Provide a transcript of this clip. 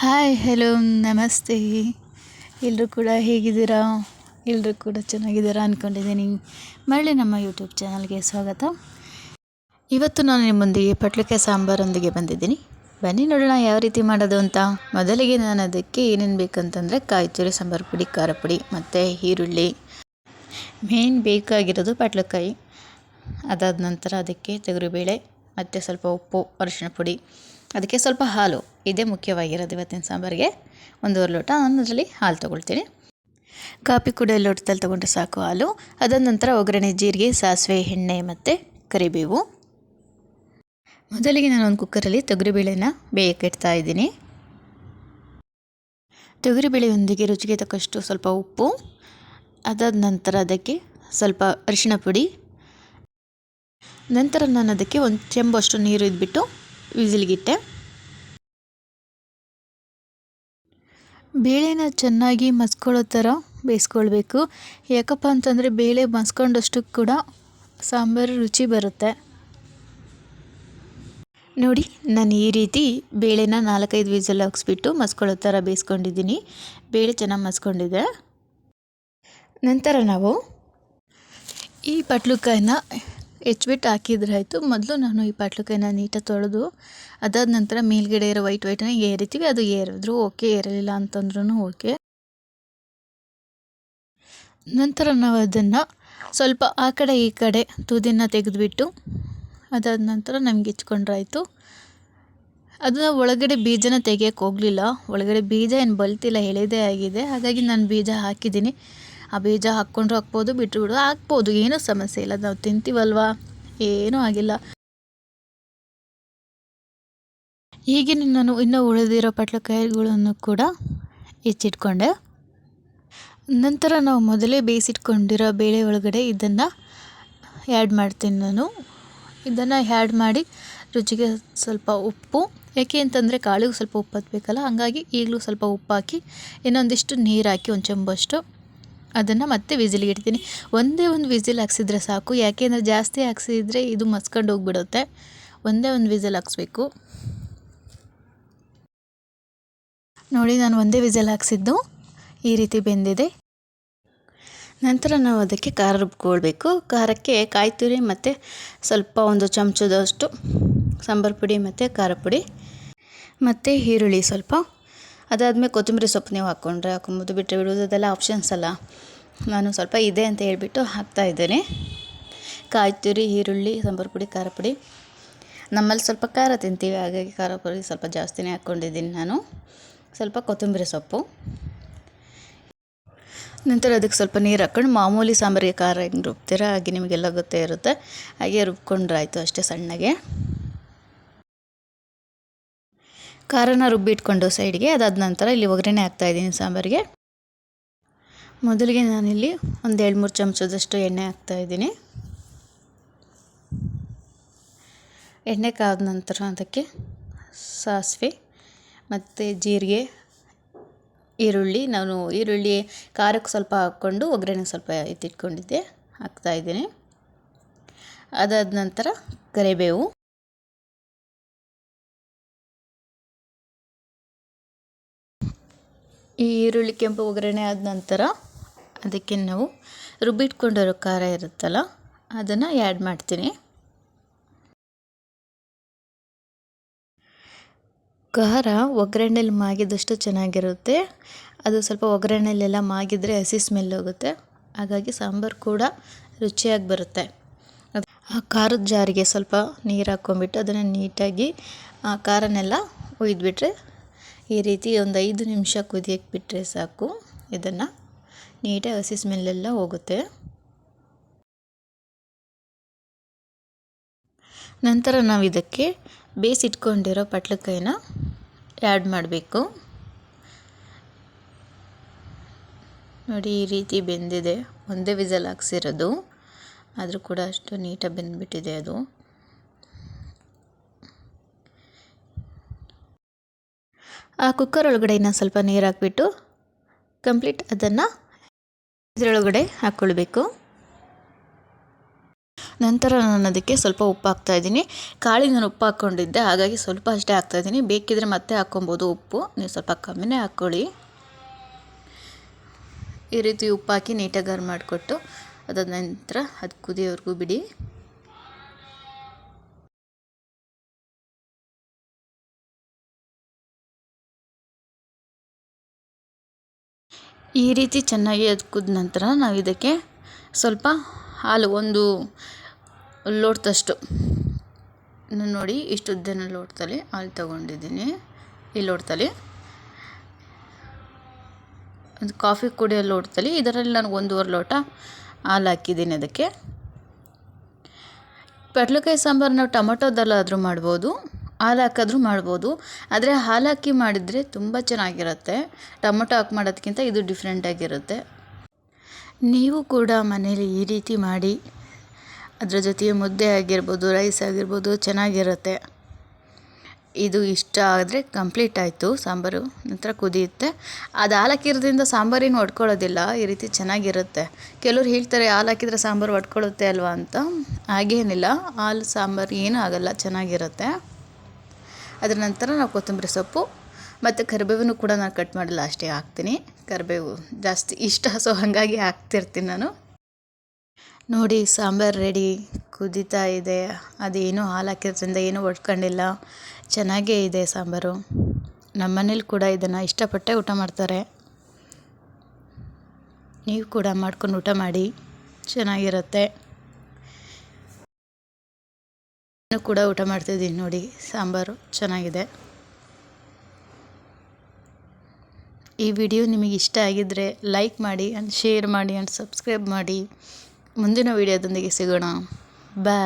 Hi, hello, ನಮಸ್ತೆ. ಎಲ್ಲರೂ ಕೂಡ ಹೇಗಿದ್ದೀರಾ? ಎಲ್ಲರೂ ಕೂಡ ಚೆನ್ನಾಗಿದ್ದೀರಾ ಅಂದ್ಕೊಂಡಿದ್ದೀನಿ ಮರಳಿ ನಮ್ಮ ಯೂಟ್ಯೂಬ್ ಚಾನಲ್ಗೆ ಸ್ವಾಗತ. ಇವತ್ತು ನಾನು ನಿಮ್ಮೊಂದಿಗೆ ಪಟ್ಲಕ್ಕೆ ಸಾಂಬಾರೊಂದಿಗೆ ಬಂದಿದ್ದೀನಿ. ಬನ್ನಿ ನೋಡೋಣ ಯಾವ ರೀತಿ ಮಾಡೋದು ಅಂತ. ಮೊದಲಿಗೆ ನಾನು ಅದಕ್ಕೆ ಏನೇನು ಬೇಕಂತಂದರೆ ಕಾಯಿ ಸಾಂಬಾರು ಪುಡಿ, ಖಾರ ಪುಡಿ ಮತ್ತು ಈರುಳ್ಳಿ. ಮೇನ್ ಬೇಕಾಗಿರೋದು ಪಟ್ಲಕಾಯಿ. ಅದಾದ ನಂತರ ಅದಕ್ಕೆ ತೊಗರಿಬೇಳೆ ಮತ್ತು ಸ್ವಲ್ಪ ಉಪ್ಪು ಅರಿಶಿನ ಪುಡಿ. ಅದಕ್ಕೆ ಸ್ವಲ್ಪ ಹಾಲು. ಇದೇ ಮುಖ್ಯವಾಗಿರೋದು ಇವತ್ತಿನ ಸಾಂಬಾರಿಗೆ. ಒಂದೂವರೆ ಲೋಟ ನಾನು ಅದರಲ್ಲಿ ಹಾಲು ತೊಗೊಳ್ತೀನಿ. ಕಾಫಿ ಕೂಡ ಲೋಟದಲ್ಲಿ ತೊಗೊಂಡ್ರೆ ಸಾಕು ಹಾಲು. ಅದಾದ ನಂತರ ಒಗ್ಗರಣೆ ಜೀರಿಗೆ, ಸಾಸಿವೆ, ಎಣ್ಣೆ ಮತ್ತು ಕರಿಬೇವು. ಮೊದಲಿಗೆ ನಾನು ಒಂದು ಕುಕ್ಕರಲ್ಲಿ ತೊಗರಿಬೇಳೆನ ಬೇಯಕ್ಕೆ ಇಡ್ತಾ ಇದ್ದೀನಿ. ತೊಗರಿಬೇಳೆಯೊಂದಿಗೆ ರುಚಿಗೆ ತಕ್ಕಷ್ಟು ಸ್ವಲ್ಪ ಉಪ್ಪು. ಅದಾದ ನಂತರ ಅದಕ್ಕೆ ಸ್ವಲ್ಪ ಅರಿಶಿಣ ಪುಡಿ. ನಂತರ ನಾನು ಅದಕ್ಕೆ ಒಂದು ಚೆಂಬಷ್ಟು ನೀರು ಇದ್ಬಿಟ್ಟು ವಿಸಿಲ್ಗಿಟ್ಟೆ. ಬೇಳೆನ ಚೆನ್ನಾಗಿ ಮಸ್ಕೊಳ್ಳೋ ಥರ ಬೇಯಿಸ್ಕೊಳ್ಬೇಕು. ಯಾಕಪ್ಪ ಅಂತಂದರೆ ಬೇಳೆ ಮಸ್ಕೊಂಡಷ್ಟು ಕೂಡ ಸಾಂಬಾರು ರುಚಿ ಬರುತ್ತೆ. ನೋಡಿ, ನಾನು ಈ ರೀತಿ ಬೇಳೆನ ನಾಲ್ಕೈದು ವಿಸಲ್ ಹಾಕ್ಸ್ಬಿಟ್ಟು ಮಸ್ಕೊಳ್ಳೋ ಥರ ಬೇಯಿಸ್ಕೊಂಡಿದ್ದೀನಿ. ಬೇಳೆ ಚೆನ್ನಾಗಿ ಮಸ್ಕೊಂಡಿದೆ. ನಂತರ ನಾವು ಈ ಪಟ್ಲುಕಾಯಿನ ಹೆಚ್ಚಿಬಿಟ್ಟು ಹಾಕಿದ್ರೆ ಆಯಿತು. ಮೊದಲು ನಾನು ಈ ಪಾಟ್ಲಕಾಯಿನ ನೀಟಾಗಿ ತೊಳೆದು, ಅದಾದ ನಂತರ ಮೇಲ್ಗಡೆ ಇರೋ ವೈಟ್ ವೈಟನ್ನ ಏರಿತೀವಿ. ಅದು ಏರಿದ್ರು ಓಕೆ, ಏರಲಿಲ್ಲ ಅಂತಂದ್ರೂ ಓಕೆ. ನಂತರ ನಾವು ಅದನ್ನು ಸ್ವಲ್ಪ ಆ ಕಡೆ ಈ ಕಡೆ ತುದಿನ ತೆಗೆದುಬಿಟ್ಟು, ಅದಾದ ನಂತರ ನಮ್ಗೆ ಇಚ್ಕೊಂಡ್ರಾಯ್ತು. ಅದನ್ನ ಒಳಗಡೆ ಬೀಜನ ತೆಗಿಯೋಕ್ಕೆ ಹೋಗಲಿಲ್ಲ. ಒಳಗಡೆ ಬೀಜ ಏನು ಬಲ್ತಿಲ್ಲ, ಎಳೆದೇ ಆಗಿದೆ. ಹಾಗಾಗಿ ನಾನು ಬೀಜ ಹಾಕಿದ್ದೀನಿ. ಆ ಬೀಜ ಹಾಕ್ಕೊಂಡ್ರು ಹಾಕ್ಬೋದು ಬಿಟ್ಟರು ಬಿಡು ಹಾಕ್ಬೋದು. ಏನೂ ಸಮಸ್ಯೆ ಇಲ್ಲ. ನಾವು ತಿಂತೀವಲ್ವಾ? ಏನೂ ಆಗಿಲ್ಲ. ಹೀಗೆ ನಾನು ಇನ್ನೂ ಉಳಿದಿರೋ ಪಟ್ಲಕಾಯಿಗಳನ್ನು ಕೂಡ ಹೆಚ್ಚಿಟ್ಕೊಂಡೆ. ನಂತರ ನಾವು ಮೊದಲೇ ಬೇಯಿಸಿಟ್ಕೊಂಡಿರೋ ಬೇಳೆ ಒಳಗಡೆ ಇದನ್ನು ಆ್ಯಡ್ ಮಾಡ್ತೀನಿ ನಾನು. ಇದನ್ನು ಆ್ಯಡ್ ಮಾಡಿ ರುಚಿಗೆ ಸ್ವಲ್ಪ ಉಪ್ಪು. ಯಾಕೆ ಅಂತಂದರೆ ಕಾಳಿಗೂ ಸ್ವಲ್ಪ ಉಪ್ಪು ಹತ್ತಬೇಕಲ್ಲ ಹಾಗಾಗಿ ಈಗಲೂ ಸ್ವಲ್ಪ ಉಪ್ಪು ಹಾಕಿ ಇನ್ನೊಂದಿಷ್ಟು ನೀರು ಹಾಕಿ, ಒಂದು ಚೆಂಬಷ್ಟು ಅದನ್ನು ಮತ್ತೆ ವಿಸಿಲಿಗೆ ಇಡ್ತೀನಿ. ಒಂದೇ ಒಂದು ವಿಸಿಲ್ ಹಾಕ್ಸಿದ್ರೆ ಸಾಕು. ಯಾಕೆಂದರೆ ಜಾಸ್ತಿ ಹಾಕ್ಸಿದ್ರೆ ಇದು ಮಸ್ಕೊಂಡು ಹೋಗ್ಬಿಡುತ್ತೆ. ಒಂದೇ ಒಂದು ವಿಸಿಲ್ ಹಾಕ್ಸ್ಬೇಕು. ನೋಡಿ, ನಾನು ಒಂದೇ ವಿಸಿಲ್ ಹಾಕ್ಸಿದ್ದು. ಈ ರೀತಿ ಬೆಂದಿದೆ. ನಂತರ ನಾವು ಅದಕ್ಕೆ ಖಾರ ರುಬ್ಕೊಳ್ಬೇಕು. ಖಾರಕ್ಕೆ ಕಾಯಿ ತುರಿ ಮತ್ತು ಸ್ವಲ್ಪ ಒಂದು ಚಮಚದಷ್ಟು ಸಾಂಬಾರು ಪುಡಿ ಮತ್ತು ಖಾರ ಪುಡಿ ಮತ್ತು ಈರುಳ್ಳಿ ಸ್ವಲ್ಪ ಅದಾದಮೇಲೆ ಕೊತ್ತಂಬರಿ ಸೊಪ್ಪು ನೀವು ಹಾಕ್ಕೊಂಡ್ರೆ ಹಾಕೊಬೋದು. ಬಿಟ್ಟರೆ ಬಿಡೋದು ಅದೆಲ್ಲ ಆಪ್ಷನ್ಸ್ ಅಲ್ಲ. ನಾನು ಸ್ವಲ್ಪ ಇದೆ ಅಂತ ಹೇಳಿಬಿಟ್ಟು ಹಾಕ್ತಾಯಿದ್ದೇನೆ ಕಾಯಿ ತುರಿ ಈರುಳ್ಳಿ, ಸಾಂಬಾರು ಪುಡಿ, ಖಾರ ಪುಡಿ. ನಮ್ಮಲ್ಲಿ ಸ್ವಲ್ಪ ಖಾರ ತಿಂತೀವಿ, ಹಾಗಾಗಿ ಖಾರ ಪುಡಿ ಸ್ವಲ್ಪ ಜಾಸ್ತಿನೇ ಹಾಕ್ಕೊಂಡಿದ್ದೀನಿ ನಾನು. ಸ್ವಲ್ಪ ಕೊತ್ತಂಬರಿ ಸೊಪ್ಪು. ನಂತರ ಅದಕ್ಕೆ ಸ್ವಲ್ಪ ನೀರು ಹಾಕ್ಕೊಂಡು ಮಾಮೂಲಿ ಸಾಂಬಾರಿಗೆ ಖಾರ ಹೆಂಗೆ ರುಬ್ತೀರ, ಹಾಗೆ ನಿಮಗೆಲ್ಲ ಗೊತ್ತೇ ಇರುತ್ತೆ. ಹಾಗೆ ರುಬ್ಕೊಂಡ್ರಾಯ್ತು ಅಷ್ಟೇ ಸಣ್ಣಗೆ. ಖಾರನ ರುಬ್ಬಿಟ್ಕೊಂಡು ಸೈಡ್ಗೆ, ಅದಾದ ನಂತರ ಇಲ್ಲಿ ಒಗ್ಗರಣೆ ಹಾಕ್ತಾಯಿದ್ದೀನಿ ಸಾಂಬಾರಿಗೆ. ಮೊದಲಿಗೆ ನಾನಿಲ್ಲಿ ಒಂದು ಎರಡು ಮೂರು ಚಮಚದಷ್ಟು ಎಣ್ಣೆ ಹಾಕ್ತಾಯಿದ್ದೀನಿ ಎಣ್ಣೆ ಕಾದ ನಂತರ ಅದಕ್ಕೆ ಸಾಸಿವೆ ಮತ್ತು ಜೀರಿಗೆ, ಈರುಳ್ಳಿ. ನಾನು ಈರುಳ್ಳಿ ಖಾರಕ್ಕೆ ಸ್ವಲ್ಪ ಹಾಕ್ಕೊಂಡು ಒಗ್ಗರಣೆ ಸ್ವಲ್ಪ ಎತ್ತಿಟ್ಕೊಂಡಿದ್ದೆ ಹಾಕ್ತಾಯಿದ್ದೀನಿ ಅದಾದ ನಂತರ ಕರಿಬೇವು. ಈ ಈರುಳ್ಳಿ ಕೆಂಪು ಒಗ್ಗರಣೆ ಆದ ನಂತರ ಅದಕ್ಕೆ ನಾವು ರುಬ್ಬಿಟ್ಕೊಂಡಿರೋ ಖಾರ ಇರುತ್ತಲ್ಲ, ಅದನ್ನು ಆ್ಯಡ್ ಮಾಡ್ತೀನಿ. ಖಾರ ಒಗ್ಗರಣೆಲಿ ಮಾಗಿದಷ್ಟು ಚೆನ್ನಾಗಿರುತ್ತೆ. ಅದು ಸ್ವಲ್ಪ ಒಗ್ಗರಣೆಲೆಲ್ಲ ಮಾಗಿದರೆ ಹಸಿ ಸ್ಮೆಲ್ ಹೋಗುತ್ತೆ. ಹಾಗಾಗಿ ಸಾಂಬಾರು ಕೂಡ ರುಚಿಯಾಗಿ ಬರುತ್ತೆ. ಆ ಖಾರದ ಜಾರಿಗೆ ಸ್ವಲ್ಪ ನೀರು ಹಾಕ್ಕೊಂಬಿಟ್ಟು ಅದನ್ನು ನೀಟಾಗಿ ಆ ಖಾರನೆಲ್ಲ ಒಯ್ದುಬಿಟ್ರೆ ಈ ರೀತಿ ಒಂದು ಐದು ನಿಮಿಷ ಕುದಿಯಕ್ಕೆ ಬಿಟ್ಟರೆ ಸಾಕು. ಇದನ್ನು ನೀಟಾಗಿ ಹಸಿ ಸ್ಮೆಲ್ಲೆಲ್ಲ ಹೋಗುತ್ತೆ. ನಂತರ ನಾವು ಇದಕ್ಕೆ ಬೇಯಿಸಿಟ್ಕೊಂಡಿರೋ ಪಟ್ಲಕಾಯಿನ ಆ್ಯಡ್ ಮಾಡಬೇಕು. ನೋಡಿ, ಈ ರೀತಿ ಬೆಂದಿದೆ. ಒಂದೇ ವಿಸಲ್ ಹಾಕ್ಸಿರೋದು. ಆದರೂ ಕೂಡ ಅಷ್ಟು ನೀಟಾಗಿ ಬೆಂದ್ಬಿಟ್ಟಿದೆ ಅದು. ಆ ಕುಕ್ಕರ್ ಒಳಗಡೆ ಇನ್ನು ಸ್ವಲ್ಪ ನೀರು ಹಾಕ್ಬಿಟ್ಟು ಕಂಪ್ಲೀಟ್ ಅದನ್ನು ಇದರೊಳಗಡೆ ಹಾಕ್ಕೊಳ್ಬೇಕು ನಂತರ ನಾನು ಅದಕ್ಕೆ ಸ್ವಲ್ಪ ಉಪ್ಪು ಹಾಕ್ತಾಯಿದ್ದೀನಿ ಕಾಳಿಗೆ ನಾನು ಉಪ್ಪು ಹಾಕ್ಕೊಂಡಿದ್ದೆ, ಹಾಗಾಗಿ ಸ್ವಲ್ಪ ಅಷ್ಟೇ ಹಾಕ್ತಾಯಿದ್ದೀನಿ ಬೇಕಿದ್ರೆ ಮತ್ತೆ ಹಾಕ್ಕೊಬೋದು ಉಪ್ಪು. ನೀವು ಸ್ವಲ್ಪ ಕಮ್ಮಿನೇ ಹಾಕ್ಕೊಳ್ಳಿ. ಈ ರೀತಿ ಉಪ್ಪು ಹಾಕಿ ನೀಟಾಗಿ ಗರ್ ಮಾಡಿಕೊಟ್ಟು ಅದಾದ ನಂತರ ಅದು ಕುದಿಯೋವರೆಗೂ ಬಿಡಿ. ಈ ರೀತಿ ಚೆನ್ನಾಗಿ ಅದು ಕುದ ನಂತರ ನಾವು ಇದಕ್ಕೆ ಸ್ವಲ್ಪ ಹಾಲು, ಒಂದು ಲೋಟದಷ್ಟು. ನೋಡಿ ಇಷ್ಟು ಉದ್ದನ ಲೋಟದಲ್ಲಿ ಹಾಲು ತಗೊಂಡಿದ್ದೀನಿ. ಈ ಲೋಟದಲ್ಲಿ ಒಂದು ಕಾಫಿ ಕುಡಿಯೋ ಲೋಟದಲ್ಲಿ ಇದರಲ್ಲಿ ನಾನು ಒಂದೂವರೆ ಲೋಟ ಹಾಲು ಹಾಕಿದ್ದೀನಿ ಅದಕ್ಕೆ. ಪಡ್ಲಕಾಯಿ ಸಾಂಬಾರು ನಾವು ಟೊಮೊಟೊದಲ್ಲಾದರೂ ಮಾಡ್ಬೋದು. ಹಾಲು ಹಾಕಾದ್ರೂ ಮಾಡ್ಬೋದು. ಆದರೆ ಹಾಲು ಹಾಕಿ ಮಾಡಿದರೆ ತುಂಬ ಚೆನ್ನಾಗಿರುತ್ತೆ. ಟೊಮೊಟೊ ಹಾಕಿ ಮಾಡೋದಕ್ಕಿಂತ ಇದು ಡಿಫ್ರೆಂಟಾಗಿರುತ್ತೆ ನೀವು ಕೂಡ ಮನೇಲಿ ಈ ರೀತಿ ಮಾಡಿ. ಅದರ ಜೊತೆಗೆ ಮುದ್ದೆ ಆಗಿರ್ಬೋದು ರೈಸ್ ಆಗಿರ್ಬೋದು ಚೆನ್ನಾಗಿರುತ್ತೆ. ಇದು ಇಷ್ಟ ಆದರೆ ಕಂಪ್ಲೀಟ್ ಆಯಿತು. ಸಾಂಬಾರು ನಂತರ ಕುದಿಯುತ್ತೆ. ಅದು ಹಾಲು ಹಾಕಿರೋದ್ರಿಂದ ಸಾಂಬಾರೇನು ಒಡ್ಕೊಳ್ಳೋದಿಲ್ಲ. ಈ ರೀತಿ ಚೆನ್ನಾಗಿರುತ್ತೆ. ಕೆಲವ್ರು ಹೇಳ್ತಾರೆ ಹಾಲು ಹಾಕಿದರೆ ಸಾಂಬಾರು ಒಡ್ಕೊಳ್ಳುತ್ತೆ ಅಲ್ವಾ ಅಂತ. ಹಾಗೇನಿಲ್ಲ. ಹಾಲು, ಸಾಂಬಾರು ಏನೂ ಆಗೋಲ್ಲ. ಚೆನ್ನಾಗಿರುತ್ತೆ. ಅದರ ನಂತರ ನಾವು ಕೊತ್ತಂಬರಿ ಸೊಪ್ಪು ಮತ್ತು ಕರಿಬೇವನ್ನು ಕೂಡ ನಾನು ಕಟ್ ಮಾಡಿ ಅಷ್ಟೇ ಹಾಕ್ತೀನಿ. ಕರಿಬೇವು ಜಾಸ್ತಿ ಇಷ್ಟ ಸೊ ಹಾಗಾಗಿ ಹಾಕ್ತಿರ್ತೀನಿ ನಾನು. ನೋಡಿ, ಸಾಂಬಾರು ರೆಡಿ ಕುದೀತಾ ಇದೆ. ಅದೇನು ಹಾಲು ಹಾಕಿರೋದ್ರಿಂದ ಏನೂ ಒಡ್ಕೊಂಡಿಲ್ಲ. ಚೆನ್ನಾಗೇ ಇದೆ ಸಾಂಬಾರು. ನಮ್ಮ ಮನೇಲಿ ಕೂಡ ಇದನ್ನು ಇಷ್ಟಪಟ್ಟೆ ಊಟ ಮಾಡ್ತಾರೆ. ನೀವು ಕೂಡ ಮಾಡ್ಕೊಂಡು ಊಟ ಮಾಡಿ. ಚೆನ್ನಾಗಿರುತ್ತೆ. ನಾನು ಕೂಡ ಊಟ ಮಾಡ್ತಿದ್ದೀನಿ ನೋಡಿ, ಸಾಂಬಾರು ಚೆನ್ನಾಗಿದೆ. ಈ ವಿಡಿಯೋ ನಿಮಗೆ ಇಷ್ಟ ಆಗಿದ್ದರೆ ಲೈಕ್ ಮಾಡಿ ಆ್ಯಂಡ್ ಶೇರ್ ಮಾಡಿ ಆ್ಯಂಡ್ ಸಬ್ಸ್ಕ್ರೈಬ್ ಮಾಡಿ. ಮುಂದಿನ ವಿಡಿಯೋದೊಂದಿಗೆ ಸಿಗೋಣ. ಬಾಯ್